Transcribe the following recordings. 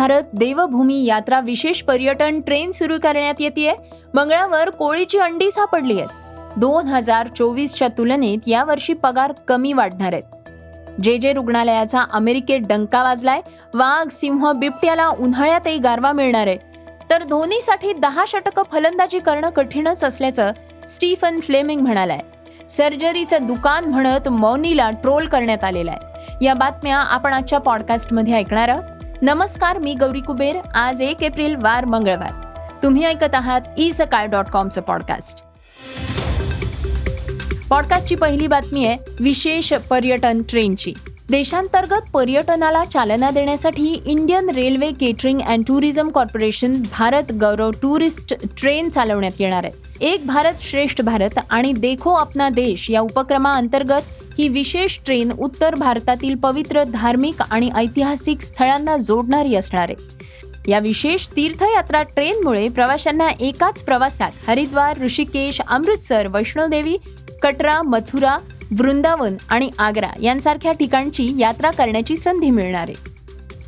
भारत देवभूमी यात्रा विशेष पर्यटन ट्रेन सुरू करण्यात येते मंगळावर कोळीची अंडी सापडली आहेत. दोन हजार चोवीसच्या तुलनेत यावर्षी पगार कमी वाढणार आहेत. जे जे रुग्णालयाचा अमेरिकेत डंका वाजलाय वाघ सिंह बिबट्याला उन्हाळ्यातही गारवा मिळणार आहे. तर धोनीसाठी दहा षटकं फलंदाजी करणं कठीणच असल्याचं स्टीफन फ्लेमिंग म्हणालाय. सर्जरीचं दुकान म्हणत मौनीला ट्रोल करण्यात आलेलं आहे. या बातम्या आपण आजच्या पॉडकास्टमध्ये ऐकणार आहोत. नमस्कार मी गौरी कुबेर. आज एक एप्रिल वार मंगळवार. तुम्ही ऐकत आहात ई सकाळ डॉट कॉमचं पॉडकास्ट. पॉडकास्टची पहिली बातमी आहे विशेष पर्यटन ट्रेनची. देशांतर्गत पर्यटनाला चालना देण्यासाठी Indian Railway Catering and Tourism Corporation Bharat Gaurav tourist train चालवण्यात येणार आहे. एक भारत श्रेष्ठ भारत आणि देखो अपना देश या उपक्रमाअंतर्गत ही विशेष ट्रेन उत्तर भारतातील पवित्र धार्मिक आणि ऐतिहासिक स्थळांना जोडणारी असणार आहे. या विशेष तीर्थयात्रा ट्रेनमुळे प्रवाशांना एकाच प्रवासात हरिद्वार ऋषिकेश अमृतसर वैष्णोदेवी कटरा मथुरा वृंदावन आणि आग्रा यांसारख्या ठिकाणची यात्रा करण्याची संधी मिळणार आहे.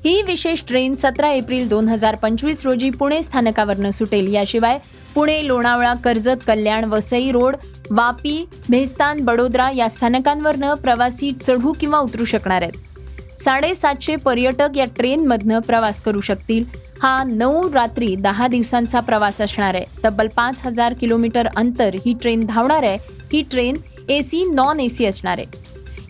ही विशेष ट्रेन सतरा एप्रिल दोन हजार पंचवीस रोजी पुणे स्थानकावरनं सुटेल. याशिवाय पुणे लोणावळा कर्जत कल्याण वसई रोड वापी भेस्तान बडोदरा या स्थानकांवरनं प्रवासी चढू किंवा उतरू शकणार आहेत. साडेसातशे पर्यटक या ट्रेनमधनं प्रवास करू शकतील. हा नऊ रात्री दहा दिवसांचा प्रवास असणार आहे. तब्बल पाच हजार किलोमीटर अंतर ही ट्रेन धावणार आहे. ही train A C non A C असणार आहे.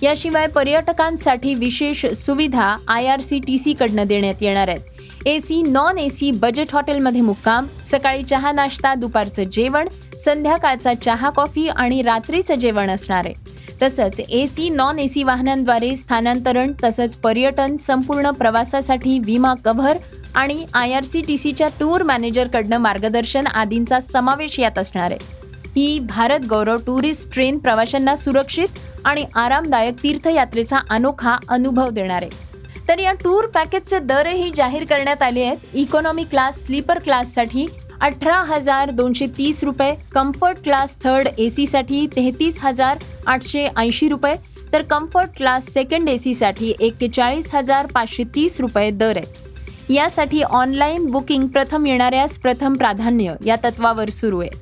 याशिवाय पर्यटकांसाठी विशेष सुविधा आय आर सी टी सीकडनं देण्यात येणार आहेत. A C non A C budget हॉटेलमध्ये मुक्काम सकाळी चहा नाश्ता दुपारचं जेवण संध्याकाळचा चहा कॉफी आणि रात्रीचं जेवण असणार आहे. तसंच A C non A C वाहनांद्वारे स्थानांतरण तसंच पर्यटन संपूर्ण प्रवासासाठी विमा कव्हर आणि आय आर सी टी सीच्या टूर मॅनेजरकडनं मार्गदर्शन आदींचा समावेश यात असणार आहे. ही भारत गौरव टुरिस्ट ट्रेन प्रवाशांना सुरक्षित आणि आरामदायक तीर्थयात्रेचा अनोखा अनुभव देणार आहे. तर या टूर पॅकेजचे दरही जाहीर करण्यात आले आहेत. इकॉनॉमी क्लास स्लीपर क्लाससाठी अठरा हजार दोनशे तीस रुपये कम्फर्ट क्लास थर्ड ए सीसाठी तेहतीस हजार आठशे ऐंशी रुपये तर कम्फर्ट क्लास सेकंड ए सीसाठी एक्केचाळीस हजार पाचशे तीस रुपये दर आहे यासाठी ऑनलाईन बुकिंग प्रथम येणाऱ्यास प्रथम प्राधान्य या तत्वावर सुरू आहे.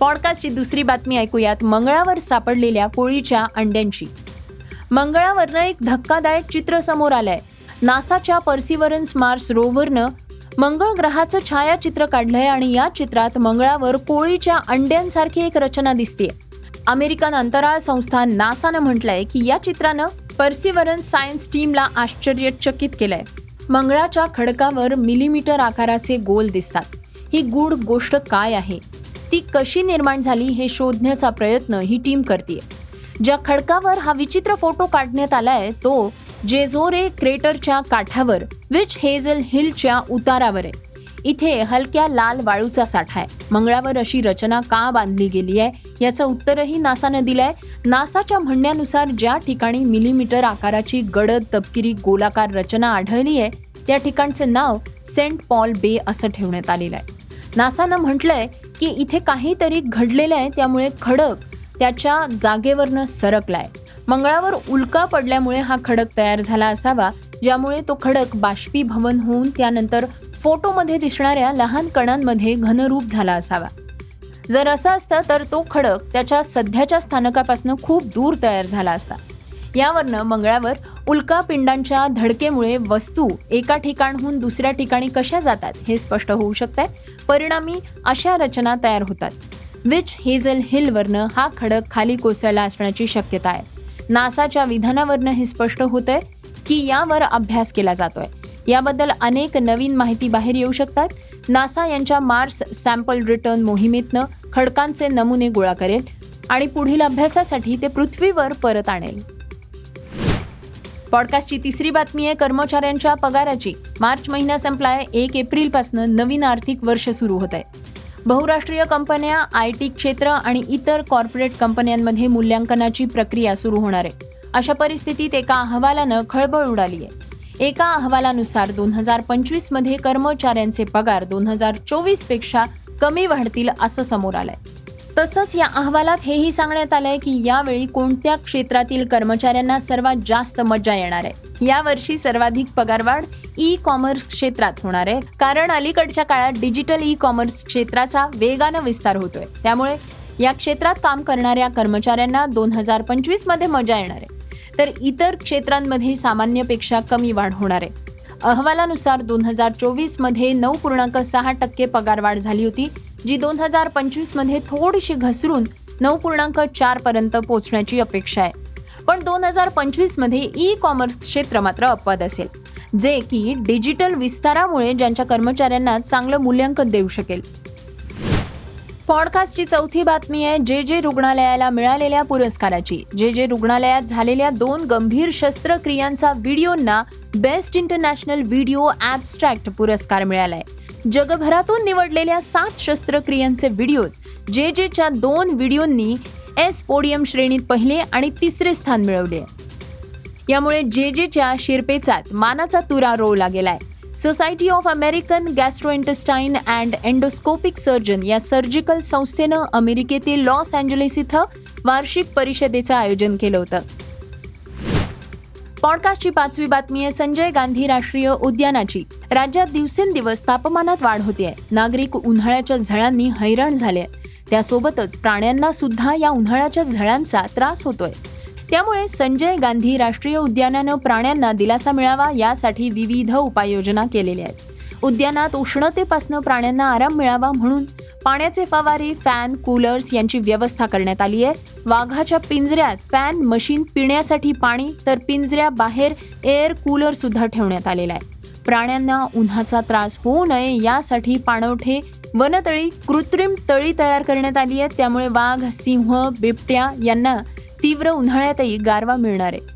पॉडकास्टची दुसरी बातमी ऐकूयात मंगळावर सापडलेल्या कोळीच्या अंड्यांची. मंगळावरनं एक धक्कादायक चित्र समोर आलंय. नासाच्या पर्सिवरन्स मार्स रोव्हरनं मंगळ ग्रहाचं छायाचित्र काढलंय आणि या चित्रात मंगळावर कोळीच्या अंड्यांसारखी एक रचना दिसते अमेरिकन अंतराळ संस्था नासानं म्हटलंय की या चित्रानं पर्सिवरन्स सायन्स टीमला आश्चर्यचकित केलंय. मंगळाच्या खडकावर मिलीमीटर आकाराचे गोल दिसतात. ही गूढ गोष्ट काय आहे? ती कशी निर्माण झाली हे शोधण्याचा प्रयत्न ही टीम करते ज्या खडकावर हा विचित्र फोटो काढण्यात आलाय तो जेझोरे क्रेटरच्या काठावर विच हेझल हिलच्या उतारावर आहे. इथे हलक्या लाल वाळूचा साठा आहे. मंगळावर अशी रचना का बांधली गेली आहे याचं उत्तरही नासानं दिलंय. नासाच्या म्हणण्यानुसार ज्या ठिकाणी मिलीमीटर आकाराची गडद तपकिरी गोलाकार रचना आढळली आहे त्या ठिकाणचं नाव सेंट पॉल बे असं ठेवण्यात आलेलं आहे. नासानं म्हटलंय की इथे काहीतरी घडलेलं आहे त्यामुळे खडक त्याच्या जागेवरनं सरकलाय. मंगळावर उल्का पडल्यामुळे हा खडक तयार झाला असावा ज्यामुळे तो खडक बाष्पीभवन होऊन त्यानंतर फोटोमध्ये दिसणाऱ्या लहान कणांमध्ये घनरूप झाला असावा. जर असं असतं तर तो खडक त्याच्या सध्याच्या स्थानकापासून खूप दूर तयार झाला असता. यावरनं मंगळावर उल्कापिंडांच्या धडकेमुळे वस्तू एका ठिकाणहून दुसऱ्या ठिकाणी कशा जातात हे स्पष्ट होऊ शकतंय. परिणामी अशा रचना तयार होतात. विच हेझल हिलवरनं हा खडक खाली कोसळला असण्याची शक्यता आहे. नासाच्या विधानावरनं हे स्पष्ट होतंय की यावर अभ्यास केला जातोय. याबद्दल अनेक नवीन माहिती बाहेर येऊ शकतात. नासा यांच्या मार्स सॅम्पल रिटर्न मोहिमेतनं खडकांचे नमुने गोळा करेल आणि पुढील अभ्यासासाठी ते पृथ्वीवर परत आणेल. पॉडकास्टची तिसरी बातमी आहे कर्मचाऱ्यांच्या पगाराची. मार्च महिना संपलाय एक एप्रिलपासून नवीन आर्थिक वर्ष सुरू होत आहे बहुराष्ट्रीय कंपन्या आय टी क्षेत्र आणि इतर कॉर्पोरेट कंपन्यांमध्ये मूल्यांकनाची प्रक्रिया सुरू होणार आहे. अशा परिस्थितीत एका अहवालानं खळबळ उडाली आहे. एका अहवालानुसार दोन हजार पंचवीसमध्ये कर्मचाऱ्यांचे पगार दोन हजार चोवीसपेक्षा कमी वाढतील असं समोर आलंय. तसंच या अहवालात हेही सांगण्यात आलंय की यावेळी कोणत्या क्षेत्रातील कर्मचाऱ्यांना सर्वात जास्त मजा येणार आहे? यावर्षी सर्वाधिक पगारवाढ ई कॉमर्स क्षेत्रात होणार आहे. कारण अलीकडच्या काळात डिजिटल ई कॉमर्स क्षेत्राचा वेगानं विस्तार होतोय. त्यामुळे या क्षेत्रात काम करणाऱ्या कर्मचाऱ्यांना दोन हजार पंचवीसमध्ये मजा येणार आहे. तर इतर क्षेत्रांमध्ये सामान्यपेक्षा कमी वाढ होणार आहे. अहवालानुसार दोन हजार चोवीसमध्ये नऊ पूर्णांक सहा टक्के पगारवाढ झाली होती जी दोन हजार पंचवीसमध्ये थोडीशी घसरून नऊ पूर्णांक चारपर्यंत पोहोचण्याची अपेक्षा आहे. पण दोन हजार पंचवीसमध्ये ई कॉमर्स क्षेत्र मात्र अपवाद असेल जे की डिजिटल विस्तारामुळे ज्यांच्या कर्मचाऱ्यांना चांगलं मूल्यांकन देऊ शकेल. पॉडकास्टची चौथी बातमी आहे जे जे रुग्णालयाला मिळालेल्या पुरस्काराची. जे जे रुग्णालयात झालेल्या दोन गंभीर शस्त्रक्रियांचा व्हिडिओंना बेस्ट इंटरनॅशनल व्हिडिओ ॲबस्ट्रॅक्ट पुरस्कार मिळालाय. जगभरातून निवडलेल्या सात शस्त्रक्रियांचे व्हिडिओज जे जेच्या दोन व्हिडिओंनी एस पोडियम श्रेणीत पहिले आणि तिसरे स्थान मिळवले. यामुळे जे जेच्या शिरपेचात मानाचा तुरा रोवला गेलाय. Society of American gastrointestinal and endoscopic surgeon या सर्जिकल संस्थेनं अमेरिकेतील लॉस अँजेलिस इथं वार्षिक परिषदेचं आयोजन केलं होतं. पॉडकास्टची पाचवी बातमी आहे संजय गांधी राष्ट्रीय उद्यानाची. राज्यात दिवसेंदिवस तापमानात वाढ होते नागरिक उन्हाळ्याच्या झळांनी हैराण झाले त्यासोबतच प्राण्यांना सुद्धा या उन्हाळ्याच्या झळांचा त्रास होतोय. त्यामुळे संजय गांधी राष्ट्रीय उद्यानानं प्राण्यांना दिलासा मिळावा यासाठी विविध उपाययोजना केलेल्या आहेत. उद्यानात उष्णतेपासून प्राण्यांना आराम मिळावा म्हणून पाण्याचे फवारे फॅन कूलर्स यांची व्यवस्था करण्यात आली आहे. वाघाच्या पिंजऱ्यात फॅन मशीन पिण्यासाठी पाणी तर पिंजऱ्या बाहेर एअर कूलर सुद्धा ठेवण्यात आलेला आहे. प्राण्यांना उन्हाचा त्रास होऊ नये यासाठी पाणवठे वनतळी कृत्रिम तळी तयार करण्यात आली आहेत त्यामुळे वाघ सिंह बिबट्या यांना तीव्र उन्हाळ्यातही गारवा मिळणार आहे.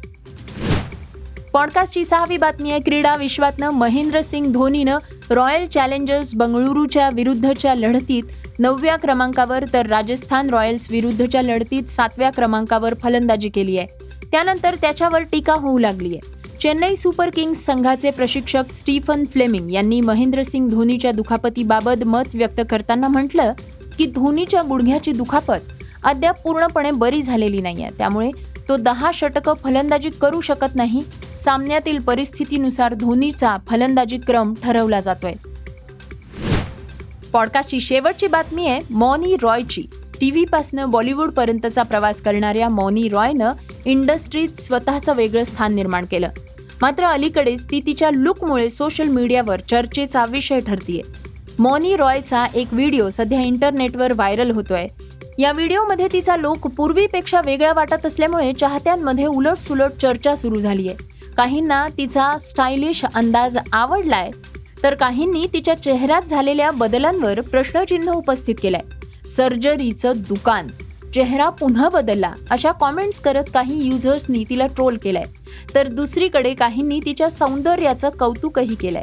पॉडकास्टची सहावी बातमी आहे क्रीडा विश्वातनं महेंद्र सिंग धोनीनं रॉयल चॅलेंजर्स बंगळुरूच्या विरुद्धच्या लढतीत नवव्या क्रमांकावर तर राजस्थान रॉयल्स विरुद्धच्या लढतीत सातव्या क्रमांकावर फलंदाजी केली आहे. त्यानंतर त्याच्यावर टीका होऊ लागली आहे. चेन्नई सुपर किंग्स संघाचे प्रशिक्षक स्टीफन फ्लेमिंग यांनी महेंद्र सिंग धोनीच्या दुखापतीबाबत मत व्यक्त करताना म्हटलं की धोनीच्या गुडघ्याची दुखापत अद्याप पूर्णपणे बरी झालेली नाही आहे त्यामुळे तो दहा षटकं फलंदाजी करू शकत नाही. सामन्यातील परिस्थितीनुसार धोनीचा फलंदाजी क्रम ठरवला जातोय. पॉडकास्टची शेवटची बातमी आहे मॉनी रॉयची. टी व्हीपासनं बॉलिवूड पर्यंतचा प्रवास करणाऱ्या मॉनी रॉयनं इंडस्ट्रीत स्वतःचं वेगळं स्थान निर्माण केलं. मात्र अलीकडेच ती तिच्या लुकमुळे सोशल मीडियावर चर्चेचा विषय ठरतीये. मॉनी रॉयचा एक व्हिडिओ सध्या इंटरनेटवर व्हायरल होतोय. या व्हिडिओमध्ये तिचा लुक पूर्वीपेक्षा वेगळा वाटत असल्यामुळे चाहत्यांमध्ये उलट सुलट चर्चा सुरू झाली आहे. काहींना तिचा स्टायलिश अंदाज आवडलाय तर काहींनी तिच्या चेहऱ्यात झालेल्या बदलांवर प्रश्नचिन्ह उपस्थित केलंय. सर्जरीचं दुकान चेहरा पुन्हा बदलला अशा कॉमेंट्स करत काही युजर्सनी तिला ट्रोल केलाय. तर दुसरीकडे काहींनी तिच्या सौंदर्याचं कौतुकही केलंय.